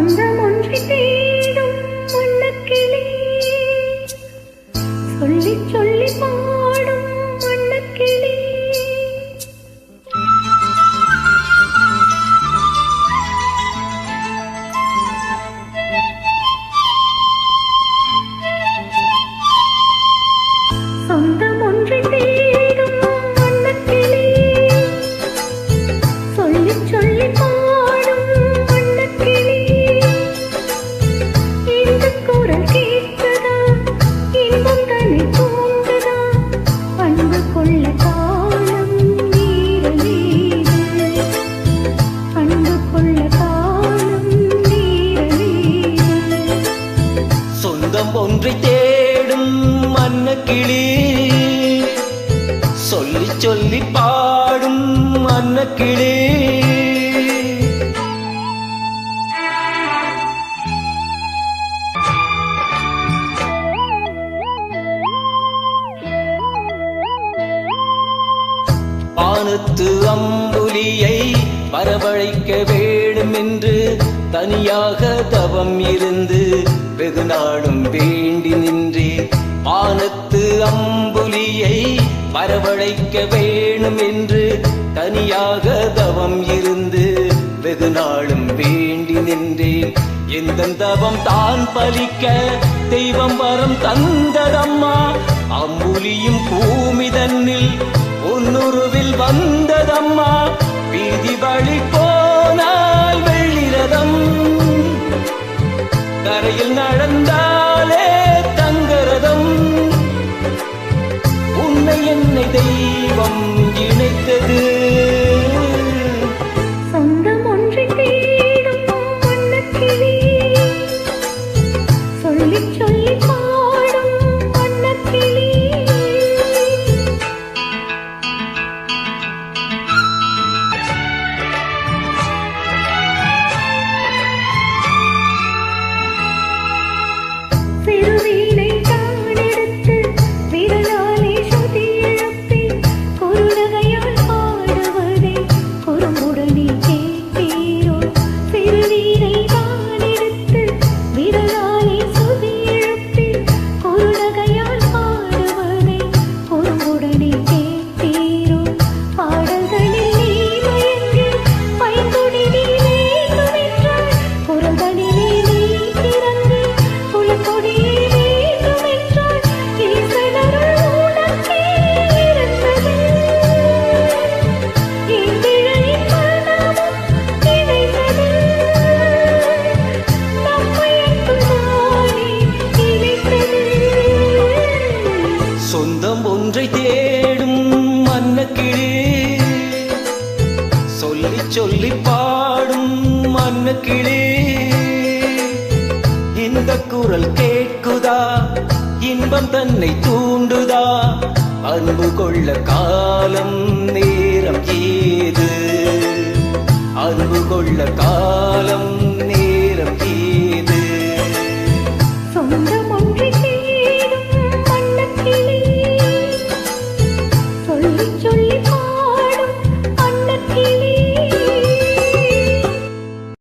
சொந்தம் ஒன்றை கிளி. சொல்லி சொல்லி பாடும் மன்ன கிளி வானத்து அம்புலியை வரவழைக்க வேண்டும் என்று தனியாக தவம் இருந்து வெகு நாளும் வேண்டி நின்றேன் வானத்து அம்புலியை வரவழைக்க வேணும் என்று தனியாக தவம் இருந்து வெகு நாளும் வேண்டி நின்றேன். எந்த தவம் தான் பலிக்க தெய்வம் வரம் தந்ததம்மா? அம்புலியும் பூமி தன்னில் பொன்னுருவில் வந்ததம்மா? வீதி வழி போ என்னை தெய்வம் மன்ன சொல்லி சொல்லி பாடும் மன்ன இந்த குரல் கேட்குதா? இன்பம் தன்னை தூண்டுதா? அன்பு கொள்ள காலம் நேரம் ஏது? அன்பு கொள்ள காலம்